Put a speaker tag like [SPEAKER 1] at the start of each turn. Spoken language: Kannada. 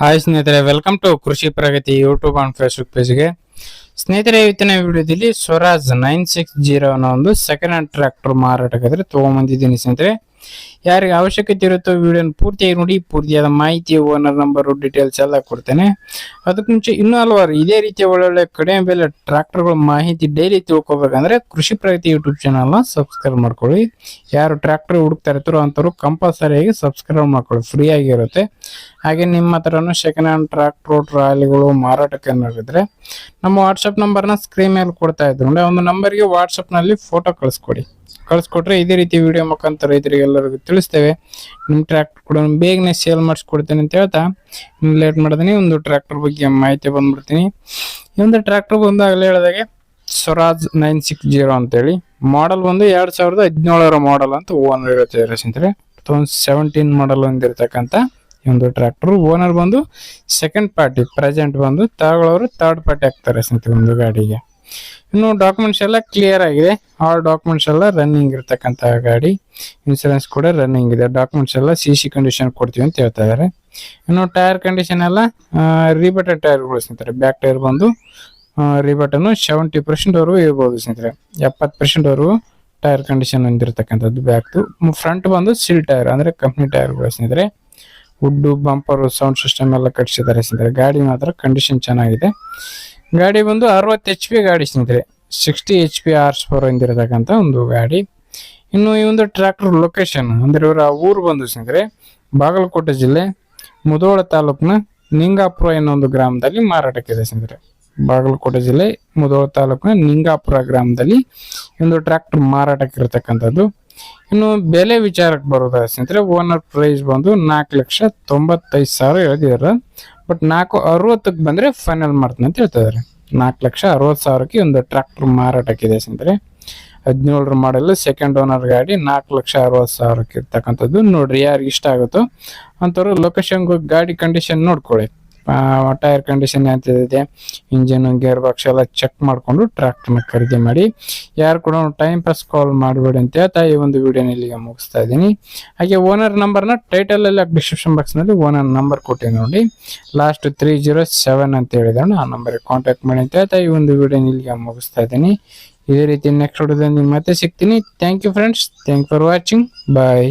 [SPEAKER 1] ಹಾಯ್ ಸ್ನೇಹಿತರೆ welcome to Krishi Pragati YouTube and Facebook ಪೇಜ್ಗೆ ಸ್ನೇಹಿತರೆ, ಇವತ್ತಿನ ವಿಡಿಯೋದಲ್ಲಿ ಸ್ವರಾಜ್ ನೈನ್ ಸಿಕ್ಸ್ ಜೀರೋ ಅನ್ನೋ ಒಂದು ಸೆಕೆಂಡ್ ಹ್ಯಾಂಡ್ ಟ್ರ್ಯಾಕ್ಟರ್ ಮಾರಾಟಕ್ಕಾದ್ರೆ ತೊಗೊಂಬಂದಿದ್ದೀನಿ ಸ್ನೇಹಿತರೆ. ಯಾರಿಗೆ ಅವಶ್ಯಕತೆ ಇರುತ್ತೋ ವಿಡಿಯೋನ ಪೂರ್ತಿಯಾಗಿ ನೋಡಿ, ಪೂರ್ತಿಯಾದ ಮಾಹಿತಿ ಓನರ್ ನಂಬರು ಡೀಟೇಲ್ಸ್ ಎಲ್ಲ ಕೊಡ್ತೇನೆ. ಅದಕ್ಕೆ ಮುಂಚೆ ಇನ್ನೂ ಹಲವಾರು ಇದೇ ರೀತಿಯ ಒಳ್ಳೊಳ್ಳೆ ಕಡಿಮೆ ಬೆಲೆ ಟ್ರ್ಯಾಕ್ಟರ್ಗಳ ಮಾಹಿತಿ ಡೈಲಿ ತಿಳ್ಕೊಬೇಕಂದ್ರೆ ಕೃಷಿ ಪ್ರಗತಿ ಯೂಟ್ಯೂಬ್ ಚಾನಲ್ನ ಸಬ್ಸ್ಕ್ರೈಬ್ ಮಾಡ್ಕೊಳ್ಳಿ. ಯಾರು ಟ್ರ್ಯಾಕ್ಟರ್ ಹುಡುಕ್ತಾ ಇರ್ತಾರೋ ಅಂಥವ್ರು ಕಂಪಲ್ಸರಿಯಾಗಿ ಸಬ್ಸ್ಕ್ರೈಬ್ ಮಾಡ್ಕೊಳ್ಳಿ. ಫ್ರೀ ಆಗಿರುತ್ತೆ ಹಾಗೆ ನಿಮ್ಮ ಹತ್ರನೂ ಸೆಕೆಂಡ್ ಹ್ಯಾಂಡ್ ಟ್ರ್ಯಾಕ್ಟರ್ ಟ್ರಾಲಿಗಳು, ಮಾರಾಟಕ್ಕೆ ಏನಾಗಿದ್ರೆ ನಮ್ಮ ವಾಟ್ಸಪ್ ನಂಬರ್ನ ಸ್ಕ್ರೀನ್ ಮೇಲೆ ಕೊಡ್ತಾ ಇದ್ರು ಒಂದು ನಂಬರ್ಗೆ ವಾಟ್ಸಪ್ನಲ್ಲಿ ಫೋಟೋ ಕಳಿಸ್ಕೊಡಿ. ಕಳಿಸ್ಕೊಟ್ರೆ ಇದೇ ರೀತಿ ವಿಡಿಯೋ ಮುಖಾಂತರ ರೈತರಿಗೆ ಎಲ್ಲರಿಗೂ ತಿಳಿಸ್ತೇವೆ. ನಿಮ್ಮ ಟ್ರ್ಯಾಕ್ಟರ್ ಕೂಡ ಬೇಗನೆ ಸೇಲ್ ಮಾಡಿಸ್ಕೊಡ್ತೇನೆ ಅಂತ ಹೇಳ್ತಾ ಲೇಟ್ ಮಾಡಿದೀನಿ ಒಂದು ಟ್ರ್ಯಾಕ್ಟರ್ ಬಗ್ಗೆ ಮಾಹಿತಿ ಬಂದ್ಬಿಡ್ತೀನಿ. ಈ ಒಂದು ಟ್ರ್ಯಾಕ್ಟರ್ ಬಂದು ಆಗಲೇ ಹೇಳಿದಾಗೆ ಸ್ವರಾಜ್ ನೈನ್ ಸಿಕ್ಸ್ ಜೀರೋ ಅಂತೇಳಿ. ಮಾಡಲ್ ಬಂದು ಎರಡು ಸಾವಿರದ ಹದಿನೇಳರ ಮಾಡಲ್ ಅಂತ ಓನರ್ ಹೇಳ್ತಿದ್ದಾರೆ ಸ್ನೇಹಿತರೆ. ಟೂ ತೌಸಂಡ್ ಸೆವೆಂಟೀನ್ ಮಾಡಲ್ ಹೊಂದಿರತಕ್ಕಂಥ ಈ ಒಂದು ಟ್ರ್ಯಾಕ್ಟರ್ ಓನರ್ ಬಂದು ಸೆಕೆಂಡ್ ಪಾರ್ಟಿ ಪ್ರೆಸೆಂಟ್ ಬಂದು ತಗೊಳ್ಳೋರು ಥರ್ಡ್ ಪಾರ್ಟಿ ಆಗ್ತಾರೆ ಸ್ನೇಹಿತರೆ ಒಂದು ಗಾಡಿಗೆ. ಇನ್ನು ಡಾಕ್ಯುಮೆಂಟ್ಸ್ ಎಲ್ಲ ಕ್ಲಿಯರ್ ಆಗಿದೆ. ಆ ಡಾಕ್ಯುಮೆಂಟ್ಸ್ ಎಲ್ಲ ರನ್ನಿಂಗ್ ಇರ್ತಕ್ಕಂತಹ ಗಾಡಿ. ಇನ್ಸೂರೆನ್ಸ್ ಕೂಡ ರನ್ನಿಂಗ್ ಇದೆ. ಡಾಕ್ಯುಮೆಂಟ್ಸ್ ಎಲ್ಲ ಸಿ ಸಿ ಕಂಡೀಷನ್ ಕೊಡ್ತೀವಿ ಅಂತ ಹೇಳ್ತಾ ಇದ್ದಾರೆ ಇನ್ನು ಟೈರ್ ಕಂಡೀಷನ್ ಎಲ್ಲ ರಿಬಟೆಡ್ ಟೈರ್ಗಳು ಸ್ನೇಹಿತರೆ. ಬ್ಯಾಕ್ ಟೈರ್ ಬಂದು ರಿಬಟನ್ನು ಸೆವೆಂಟಿ ಪರ್ಸೆಂಟ್ವರೆಗೂ ಇರ್ಬೋದು ಸ್ನೇಹಿತರೆ. ಎಪ್ಪತ್ತು ಪರ್ಸೆಂಟ್ವರೆಗೂ ಟೈರ್ ಕಂಡೀಷನ್ ಹೊಂದಿರತಕ್ಕಂಥದ್ದು ಬ್ಯಾಕ್ದು ಫ್ರಂಟ್ ಬಂದು ಸಿಲ್ ಟೈರ್ ಅಂದರೆ ಕಂಪ್ನಿ ಟೈರ್ಗಳು ಸ್ನೇಹಿತರೆ. ವುಡ್ಡು ಬಂಪರು ಸೌಂಡ್ ಸಿಸ್ಟಮ್ ಎಲ್ಲ ಕಟ್ಸಿದ್ದಾರೆ ಸ್ನೇಹಿತರೆ. ಗಾಡಿ ಮಾತ್ರ ಕಂಡೀಷನ್ ಚೆನ್ನಾಗಿದೆ. ಗಾಡಿ ಬಂದು ಅರವತ್ತು ಎಚ್ ಪಿ ಗಾಡಿ ಸ್ನೇಹಿತರೆ. Sixty H P hours four ಹೊಂದಿರತಕ್ಕಂಥ ಒಂದು ಗಾಡಿ. ಇನ್ನು ಈ ಒಂದು ಟ್ರ್ಯಾಕ್ಟರ್ ಲೊಕೇಶನ್ ಅಂದ್ರೆ ಇವರ ಊರು ಬಂದು ಸ್ನೇಹಿತರೆ, ಬಾಗಲಕೋಟೆ ಜಿಲ್ಲೆ, ಮುದೋಳ ತಾಲೂಕಿನ ನಿಂಗಾಪುರ ಎನ್ನೋ ಒಂದು ಗ್ರಾಮದಲ್ಲಿ ಮಾರಾಟಕ್ಕಿದೆ ಸ್ನೇಹಿತರೆ. ಬಾಗಲಕೋಟೆ ಜಿಲ್ಲೆ, ಮುದೋಳ ತಾಲೂಕಿನ ನಿಂಗಾಪುರ ಗ್ರಾಮದಲ್ಲಿ ಒಂದು ಟ್ರ್ಯಾಕ್ಟರ್ ಮಾರಾಟಕ್ಕೆ ಇರತಕ್ಕಂಥದ್ದು. ಇನ್ನು ಬೆಲೆ ವಿಚಾರಕ್ಕೆ ಬರೋದ ಸ್ನೇಹಿತರೆ ಓನರ್ ಪ್ರೈಸ್ ಬಂದು ನಾಲ್ಕು ಲಕ್ಷ ತೊಂಬತ್ತೈದು ಸಾವಿರ ಹೇಳ್ತಿದಾರೆ ಬಟ್ ನಾಲ್ಕು ಅರವತ್ತಕ್ಕೆ ಬಂದರೆ ಫೈನಲ್ ಮಾಡ್ತೀನಿ ಅಂತ ಹೇಳ್ತಿದ್ದಾರೆ. ನಾಲ್ಕು ಲಕ್ಷ ಅರವತ್ತು ಸಾವಿರಕ್ಕೆ ಒಂದು ಟ್ರ್ಯಾಕ್ಟರ್ ಮಾರಾಟಕ್ಕಿದೆ ಸ್ನೇಹಿತರೆ. ಹದಿನೇಳರ ಮಾಡಲ್ ಸೆಕೆಂಡ್ ಓನರ್ ಗಾಡಿ ನಾಲ್ಕು ಲಕ್ಷ ಅರವತ್ತು ಸಾವಿರಕ್ಕೆ ಇರ್ತಕ್ಕಂಥದ್ದು. ನೋಡ್ರಿ ಯಾರಿಗೆ ಇಷ್ಟ ಆಗುತ್ತೋ ಅಂಥವ್ರು ಲೊಕೇಶನ್ ಗಾಡಿ ಕಂಡೀಷನ್ ನೋಡ್ಕೊಳ್ಳಿ. ಟೈರ್ ಕಂಡೀಷನ್ ಇದೆ ಇಂಜಿನ್ ಗೇರ್ ಬಾಕ್ಸ್ ಎಲ್ಲ ಚೆಕ್ ಮಾಡಿಕೊಂಡು ಟ್ರ್ಯಾಕ್ಟರ್ನ ಖರೀದಿ ಮಾಡಿ. ಯಾರು ಕೂಡ ಟೈಮ್ ಪಾಸ್ ಕಾಲ್ ಮಾಡಬೇಡಿ ಅಂತ ಹೇಳ್ತಾ ಈ ಒಂದು ವಿಡಿಯೋನ ಇಲ್ಲಿಗೆ ಮುಗಿಸ್ತಾ ಇದ್ದೀನಿ. ಹಾಗೆ ಓನರ್ ನಂಬರ್ನ ಟೈಟಲ್ ಎಲ್ಲ ಡಿಸ್ಕ್ರಿಪ್ಷನ್ ಬಾಕ್ಸ್ನಲ್ಲಿ ಓನರ್ ನಂಬರ್ ಕೊಟ್ಟಿನಿ ನೋಡಿ. ಲಾಸ್ಟ್ ತ್ರೀ ಜೀರೋ ಸೆವೆನ್ ಅಂತ ಹೇಳಿದ್ರೆ ಆ ನಂಬರ್ಗೆ ಕಾಂಟ್ಯಾಕ್ಟ್ ಮಾಡಿ ಅಂತ ಹೇಳ್ತಾ ಈ ಒಂದು ವಿಡಿಯೋನ ಇಲ್ಲಿಗೆ ಮುಗಿಸ್ತಾ ಇದ್ದೀನಿ. ಇದೇ ರೀತಿ ನೆಕ್ಸ್ಟ್ ವಿಡಿಯೋದಲ್ಲಿ ಮತ್ತೆ ಸಿಗ್ತೀನಿ. Thank you friends thank for watching bye